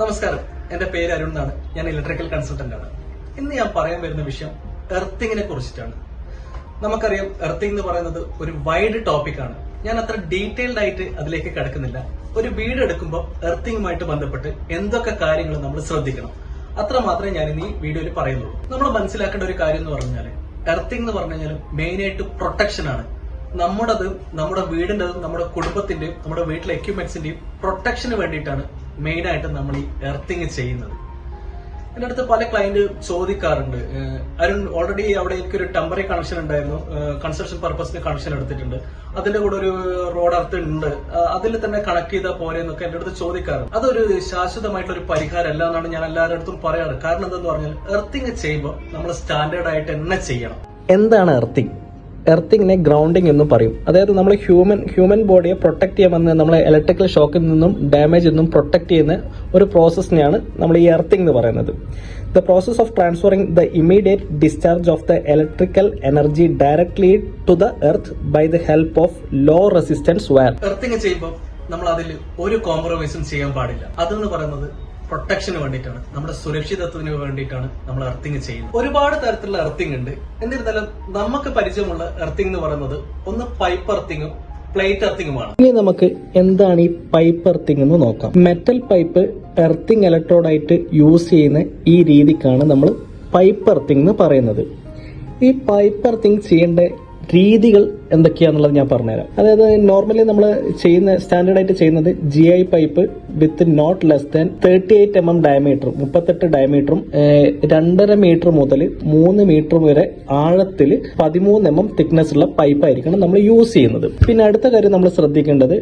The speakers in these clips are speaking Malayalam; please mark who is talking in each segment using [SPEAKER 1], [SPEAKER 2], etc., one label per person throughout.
[SPEAKER 1] നമസ്കാരം. എന്റെ പേര് അരുൺ എന്നാണ്. ഞാൻ ഇലക്ട്രിക്കൽ കൺസൾട്ടന്റ് ആണ്. ഇന്ന് ഞാൻ പറയാൻ വരുന്ന വിഷയം എർത്തിങ്ങിനെ കുറിച്ചിട്ടാണ്. നമുക്കറിയാം എർത്തിങ് എന്ന് പറയുന്നത് ഒരു വൈഡ് ടോപ്പിക്കാണ് ഞാൻ അത്ര ഡീറ്റെയിൽഡ് ആയിട്ട് അതിലേക്ക് കിടക്കുന്നില്ല. ഒരു വീട് എടുക്കുമ്പോൾ എർത്തിങ്ങുമായിട്ട് ബന്ധപ്പെട്ട് എന്തൊക്കെ കാര്യങ്ങൾ നമ്മൾ ശ്രദ്ധിക്കണം. അത്ര മാത്രമേ ഞാൻ ഇനി വീഡിയോയിൽ പറയുന്നുള്ളൂ. നമ്മൾ മനസ്സിലാക്കേണ്ട ഒരു കാര്യം എന്ന് പറഞ്ഞാൽ എർത്തിങ് എന്ന് പറഞ്ഞു കഴിഞ്ഞാൽ മെയിൻ ആയിട്ട് പ്രൊട്ടക്ഷൻ ആണ്. നമ്മുടേതും നമ്മുടെ വീടിന്റെതും നമ്മുടെ കുടുംബത്തിന്റെയും നമ്മുടെ വീട്ടിലെ എക്യുപ്മെന്റ്സിന്റെയും പ്രൊട്ടക്ഷന് വേണ്ടിയിട്ടാണ് മെയിൻ ആയിട്ട് നമ്മൾ ഈ എർത്തിങ് ചെയ്യുന്നത്. എന്റെ അടുത്ത് പല ക്ലയന്റ് ചോദിക്കാറുണ്ട്. അരുൺ ഓൾറെഡി അവിടെ എനിക്കൊരു ടെമ്പററി കണക്ഷൻ ഉണ്ടായിരുന്നു. കൺസ്ട്രക്ഷൻ പർപ്പസിന് കണക്ഷൻ എടുത്തിട്ടുണ്ട്. അതിന്റെ കൂടെ ഒരു റോഡ് അർത്ത് ഉണ്ട്. അതിൽ തന്നെ കണക്ട് ചെയ്താൽ പോരെ എന്നൊക്കെ എന്റെ അടുത്ത് ചോദിക്കാറുണ്ട്. അതൊരു ശാശ്വതമായിട്ടുള്ള ഒരു പരിഹാരം അല്ല എന്നാണ് ഞാൻ എല്ലാവരുടെ അടുത്തും പറയാറ്. കാരണം എന്തെന്ന് പറഞ്ഞാൽ എർത്തിങ് ചെയ്യുമ്പോൾ നമ്മൾ സ്റ്റാൻഡേർഡ് ആയിട്ട് തന്നെ ചെയ്യണം.
[SPEAKER 2] എന്താണ് എർത്തിങ് എർത്തിങ്ങിനെ ഗ്രൗണ്ടിങ് എന്നും പറയും. അതായത് നമ്മൾ ഹ്യൂമൻ ഹ്യൂമൻ ബോഡിയെ പ്രൊട്ടക്ട് ചെയ്യാമെന്ന് നമ്മളെ ഇലക്ട്രിക്കൽ ഷോക്കിൽ നിന്നും ഡാമേജ് നിന്നും പ്രൊട്ടക്ട് ചെയ്യുന്ന ഒരു പ്രോസസ്സിനെയാണ് നമ്മൾ ഈ എർത്തിങ് എന്ന് പറയുന്നത്. The process of transferring the immediate discharge of the electrical energy directly to the earth by the help of low resistance wire
[SPEAKER 1] earthing ചെയ്യുമ്പോൾ നമ്മൾ അതിൽ ഒരു കോംപ്രമൈസും ചെയ്യാൻ പാടില്ല. അതെന്ന് പറയുന്നത് പ്രൊട്ടക്ഷന് വേണ്ടിയിട്ടാണ്. നമ്മുടെ സുരക്ഷിതത്വത്തിന് വേണ്ടിയിട്ടാണ് നമ്മൾ എർത്തിങ് ചെയ്യുന്നത്. ഒരുപാട് തരത്തിലുള്ള എർത്തിങ് ഉണ്ട്. എന്നിരുന്നാലും നമുക്ക് പരിചയമുള്ള എർത്തിങ് എന്ന് പറയുന്നത് ഒന്ന് പൈപ്പ് എർത്തിങ്ങും പ്ലേറ്റ് എർത്തിങ്ങുമാണ്
[SPEAKER 2] ഇനി നമുക്ക് എന്താണ് ഈ പൈപ്പ് എർത്തിങ് എന്ന് നോക്കാം. മെറ്റൽ പൈപ്പ് എർത്തിങ് ഇലക്ട്രോഡായിട്ട് യൂസ് ചെയ്യുന്ന ഈ രീതിക്കാണ് നമ്മൾ പൈപ്പ് എർത്തിങ് എന്ന് പറയുന്നത്. ഈ പൈപ്പ് എർത്തിങ് ചെയ്യേണ്ട രീതികൾ എന്തൊക്കെയാന്നുള്ളത് ഞാൻ പറഞ്ഞുതരാം. അതായത് നോർമലി നമ്മൾ ചെയ്യുന്ന സ്റ്റാൻഡേർഡ് ആയിട്ട് ചെയ്യുന്നത് G I pipe with not less than thirty eight M M ഡയമീറ്ററും മുപ്പത്തെട്ട് ഡയമീറ്ററും രണ്ടര മീറ്റർ മുതൽ മൂന്ന് മീറ്റർ വരെ ആഴത്തിൽ പതിമൂന്ന് എം എം തിക്നെസ് ഉള്ള പൈപ്പ് ആയിരിക്കണം നമ്മൾ യൂസ് ചെയ്യുന്നത്. പിന്നെ അടുത്ത കാര്യം നമ്മൾ ശ്രദ്ധിക്കേണ്ടത്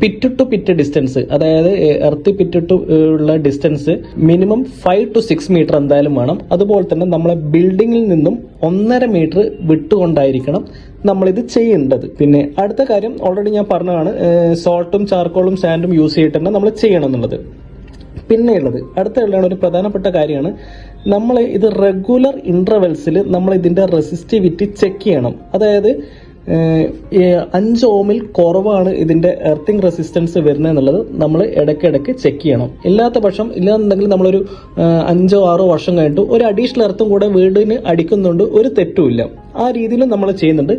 [SPEAKER 2] പിറ്റ് ടു പിറ്റ് ഡിസ്റ്റൻസ് അതായത് എർത്ത് പിറ്റ് ടു ഉള്ള distance minimum five to six metre എന്തായാലും വേണം. അതുപോലെ തന്നെ നമ്മളെ ബിൽഡിങ്ങിൽ നിന്നും ഒന്നര മീറ്റർ വിട്ടുകൊണ്ടായിരിക്കണം നമ്മളിത് ചെയ്യേണ്ടത്. പിന്നെ അടുത്ത കാര്യം ഓൾറെഡി ഞാൻ പറഞ്ഞതാണ് സോൾട്ടും ചാർക്കോളും സാൻഡും യൂസ് ചെയ്തിട്ട് തന്നെ നമ്മൾ ചെയ്യണം എന്നുള്ളത് പിന്നെയുള്ളത് അടുത്തുള്ളതാണ് ഒരു പ്രധാനപ്പെട്ട കാര്യമാണ് നമ്മൾ ഇത് റെഗുലർ ഇന്റർവെൽസിൽ നമ്മൾ ഇതിന്റെ റെസിസ്റ്റിവിറ്റി ചെക്ക് ചെയ്യണം. അതായത് അഞ്ച് ഓമിൽ കുറവാണ് ഇതിന്റെ എർത്തിങ് റെസിസ്റ്റൻസ് വരുന്നത് എന്നുള്ളത് നമ്മൾ ഇടയ്ക്കിടയ്ക്ക് ചെക്ക് ചെയ്യണം. ഇല്ലാത്ത പക്ഷം ഇല്ലാന്നുണ്ടെങ്കിൽ നമ്മളൊരു അഞ്ചോ ആറോ വർഷം കഴിഞ്ഞിട്ട് ഒരു അഡീഷണൽ എർത്തും കൂടെ വീടിന് അടിക്കുന്നുണ്ട് ഒരു തെറ്റുമില്ല ആ രീതിയിലും നമ്മൾ ചെയ്യുന്നുണ്ട്.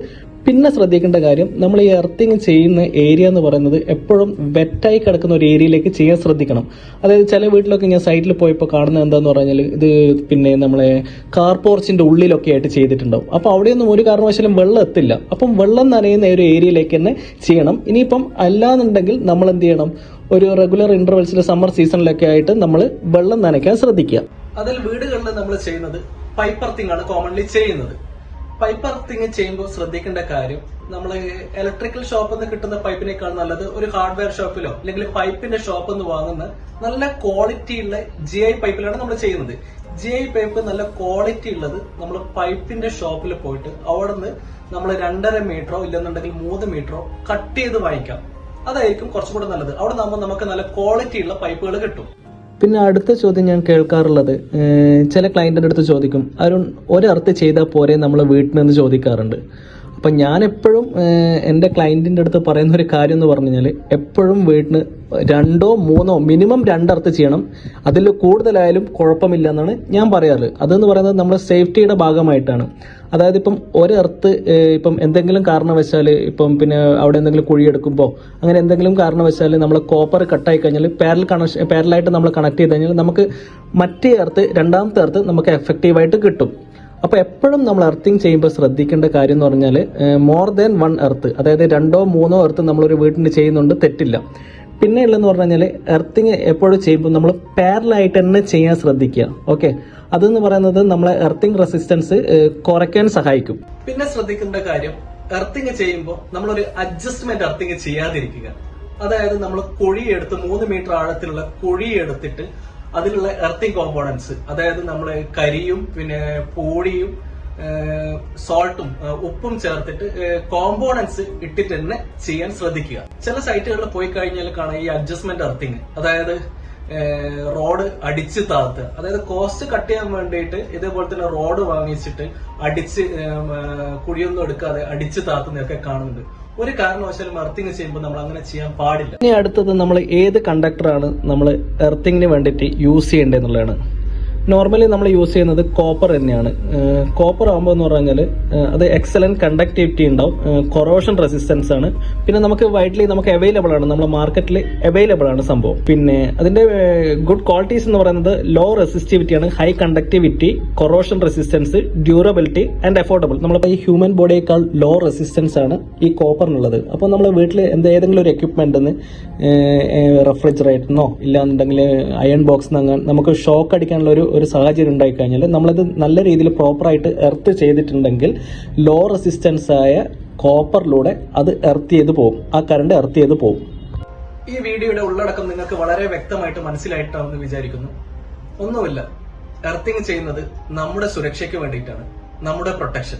[SPEAKER 2] പിന്നെ ശ്രദ്ധിക്കേണ്ട കാര്യം നമ്മൾ ഈ എർത്തിങ് ചെയ്യുന്ന ഏരിയ എന്ന് പറയുന്നത് എപ്പോഴും വെറ്റായി കിടക്കുന്ന ഒരു ഏരിയയിലേക്ക് ചെയ്യാൻ ശ്രദ്ധിക്കണം. അതായത് ചില വീട്ടിലൊക്കെ ഞാൻ സൈറ്റിൽ പോയപ്പോൾ കാണുന്നത് എന്താന്ന് പറഞ്ഞാൽ ഇത് പിന്നെ നമ്മളെ കാർ പോർച്ചിന്റെ ഉള്ളിലൊക്കെ ആയിട്ട് ചെയ്തിട്ടുണ്ടാവും. അപ്പോൾ അവിടെയൊന്നും ഒരു കാരണവശാലും വെള്ളം എത്തില്ല. അപ്പം വെള്ളം നനയുന്ന ഒരു ഏരിയയിലേക്ക് തന്നെ ചെയ്യണം. ഇനിയിപ്പം അല്ലാന്നുണ്ടെങ്കിൽ നമ്മൾ എന്ത് ചെയ്യണം? ഒരു റെഗുലർ ഇന്റർവെൽസിൽ സമ്മർ സീസണിലൊക്കെ ആയിട്ട് നമ്മൾ വെള്ളം നനയ്ക്കാൻ ശ്രദ്ധിക്കുക.
[SPEAKER 1] അതിൽ വീടുകളിൽ നമ്മൾ ചെയ്യുന്നത് പൈപ്പർത്തിങ് ആണ് കോമൺലി ചെയ്യുന്നത്. പൈപ്പ് അർത്തിങ് ചെയ്യുമ്പോൾ ശ്രദ്ധിക്കേണ്ട കാര്യം നമ്മൾ ഇലക്ട്രിക്കൽ ഷോപ്പിൽ നിന്ന് കിട്ടുന്ന പൈപ്പിനേക്കാൾ നല്ലത് ഒരു ഹാർഡ്വെയർ ഷോപ്പിലോ അല്ലെങ്കിൽ പൈപ്പിന്റെ ഷോപ്പിൽ നിന്ന് വാങ്ങുന്ന നല്ല ക്വാളിറ്റി ഉള്ള ജി ഐ പൈപ്പിലാണ് നമ്മൾ ചെയ്യുന്നത്. ജി ഐ പൈപ്പ് നല്ല ക്വാളിറ്റി ഉള്ളത് നമ്മൾ പൈപ്പിന്റെ ഷോപ്പിൽ പോയിട്ട് അവിടെ നിന്ന് നമ്മൾ രണ്ടര മീറ്ററോ ഇല്ലെന്നുണ്ടെങ്കിൽ മൂന്ന് മീറ്ററോ കട്ട് ചെയ്ത് വാങ്ങിക്കാം. അതായിരിക്കും കുറച്ചും കൂടെ നല്ലത്. അവിടെ നമ്മൾ നമുക്ക് നല്ല ക്വാളിറ്റി ഉള്ള പൈപ്പുകൾ കിട്ടും.
[SPEAKER 2] പിന്നെ അടുത്ത ചോദ്യം ഞാൻ കേൾക്കാറുള്ളത് ചില ക്ലയന്റിന്റെ അടുത്ത് ചോദിക്കും അരുൺ ഒരർത്ത് ചെയ്താൽ പോരെ നമ്മൾ വീട്ടിൽ നിന്ന് ചോദിക്കാറുണ്ട്. അപ്പം ഏഹ്, എന്റെ ക്ലയന്റിന്റെ അടുത്ത് പറയുന്ന ഒരു കാര്യം എന്ന് പറഞ്ഞു കഴിഞ്ഞാൽ എപ്പോഴും വീട്ടിന് രണ്ടോ മൂന്നോ മിനിമം രണ്ടർത്ത് ചെയ്യണം. അതിൽ കൂടുതലായാലും കുഴപ്പമില്ല എന്നാണ് ഞാൻ പറയാറ്. അതെന്ന് പറയുന്നത് നമ്മുടെ സേഫ്റ്റിയുടെ ഭാഗമായിട്ടാണ്. അതായത് ഇപ്പം ഒരർത്ത് ഇപ്പം എന്തെങ്കിലും കാരണവശാൽ ഇപ്പം പിന്നെ അവിടെ എന്തെങ്കിലും കുഴിയെടുക്കുമ്പോൾ അങ്ങനെ എന്തെങ്കിലും കാരണവശാൽ നമ്മൾ കോപ്പർ കട്ടായി കഴിഞ്ഞാൽ പാരൽ കണക്ഷൻ പാരലായിട്ട് നമ്മൾ കണക്ട് ചെയ്ത് കഴിഞ്ഞാൽ നമുക്ക് മറ്റേ അർത്ത് രണ്ടാമത്തെ അർത്ത് നമുക്ക് എഫക്റ്റീവായിട്ട് കിട്ടും. അപ്പോൾ എപ്പോഴും നമ്മൾ എർത്തിങ് ചെയ്യുമ്പോൾ ശ്രദ്ധിക്കേണ്ട കാര്യം എന്ന് പറഞ്ഞാൽ മോർ ദാൻ വൺ എർത്ത് അതായത് രണ്ടോ മൂന്നോ എർത്ത് നമ്മളൊരു വീട്ടിൽ ചെയ്യുന്നുണ്ട് തെറ്റില്ല. പിന്നെ ഉള്ളതെന്ന് പറഞ്ഞു കഴിഞ്ഞാൽ എർത്തിങ് എപ്പോഴും ചെയ്യുമ്പോൾ നമ്മൾ പാരലായിട്ട് തന്നെ ചെയ്യാൻ ശ്രദ്ധിക്കുക. ഓക്കെ അതെന്ന് പറയുന്നത് നമ്മളെ എർത്തിങ് റെസിസ്റ്റൻസ് കുറയ്ക്കാൻ സഹായിക്കും.
[SPEAKER 1] പിന്നെ ശ്രദ്ധിക്കേണ്ട കാര്യം എർത്തിങ് ചെയ്യുമ്പോൾ നമ്മളൊരു അഡ്ജസ്റ്റ്മെന്റ് എർത്തിങ് ചെയ്യാതിരിക്കുക. അതായത് നമ്മൾ കുഴി എടുത്ത് മൂന്ന് മീറ്റർ ആഴത്തിലുള്ള കുഴി എടുത്തിട്ട് അതിലുള്ള എർത്തിങ് കോമ്പോണൻസ് അതായത് നമ്മൾ കരിയും പിന്നെ പൂഴിയും സോൾട്ടും ഉപ്പും ചേർത്തിട്ട് കോമ്പോണൻസ് ഇട്ടിട്ട് തന്നെ ചെയ്യാൻ ശ്രദ്ധിക്കുക. ചില സൈറ്റുകളിൽ പോയി കഴിഞ്ഞാൽ കാണാം ഈ അഡ്ജസ്റ്റ്മെന്റ് എർത്തിങ് അതായത് റോഡ് അടിച്ച് താത്ത് അതായത് കോസ്റ്റ് കട്ട് ചെയ്യാൻ വേണ്ടിയിട്ട് ഇതേപോലെ തന്നെ റോഡ് വാങ്ങിച്ചിട്ട് അടിച്ച് കുഴിയൊന്നും എടുക്കാതെ അടിച്ച് താത്തുന്നൊക്കെ കാണുന്നുണ്ട്. ഒരു കാരണവശാലും എർത്തിങ് ചെയ്യുമ്പോൾ നമ്മൾ അങ്ങനെ ചെയ്യാൻ പാടില്ല.
[SPEAKER 2] ഇനി അടുത്തത് നമ്മൾ ഏത് കണ്ടക്ടറാണ് നമ്മൾ എർത്തിങ്ങിന് വേണ്ടിയിട്ട് യൂസ് ചെയ്യേണ്ടത് എന്നുള്ളതാണ്. നോർമലി നമ്മൾ യൂസ് ചെയ്യുന്നത് കോപ്പർ തന്നെയാണ്. കോപ്പർ ആകുമ്പോൾ എന്ന് പറഞ്ഞാൽ അത് എക്സലന്റ് കണ്ടക്ടിവിറ്റി ഉണ്ടാവും. കൊറോഷൻ റെസിസ്റ്റൻസ് ആണ്. പിന്നെ നമുക്ക് വൈഡ്ലി നമുക്ക് അവൈലബിൾ ആണ്. നമ്മുടെ മാർക്കറ്റിൽ അവൈലബിൾ ആണ് സംഭവം. പിന്നെ അതിന്റെ ഗുഡ് ക്വാളിറ്റീസ് എന്ന് പറയുന്നത് ലോ റെസിസ്റ്റിവിറ്റി ആണ്. High conductivity corrosion resistance durability and affordable നമ്മളിപ്പോൾ ഈ ഹ്യൂമൻ ബോഡിയേക്കാൾ ലോ റെസിസ്റ്റൻസ് ആണ് ഈ കോപ്പറിനുള്ളത് അപ്പോൾ നമ്മൾ വീട്ടിൽ എന്ത് ഏതെങ്കിലും ഒരു എക്യുപ്മെന്റിന് റെഫ്രിജറേറ്ററിനോ ഇല്ലാന്നുണ്ടെങ്കിൽ അയൺ ബോക്സ് നമുക്ക് ഷോക്ക് അടിക്കാനുള്ള ഒരു ഒരു സാഹചര്യം ഉണ്ടായി കഴിഞ്ഞാൽ നമ്മളത് നല്ല രീതിയിൽ പ്രോപ്പറായിട്ട് എർത്ത് ചെയ്തിട്ടുണ്ടെങ്കിൽ ലോ റെസിസ്റ്റൻസ് ആയ കോപ്പറിലൂടെ അത് എർത്ത് ചെയ്ത് പോകും ആ കറണ്ട് എർത്ത് ചെയ്ത് പോകും
[SPEAKER 1] ഈ വീഡിയോയുടെ ഉള്ളടക്കം നിങ്ങൾക്ക് വളരെ വ്യക്തമായിട്ട് മനസ്സിലായിട്ടാണെന്ന് വിചാരിക്കുന്നു. ഒന്നുമില്ല. എർത്തിങ് ചെയ്യുന്നത് നമ്മുടെ സുരക്ഷയ്ക്ക് വേണ്ടിയിട്ടാണ്. നമ്മുടെ പ്രൊട്ടക്ഷൻ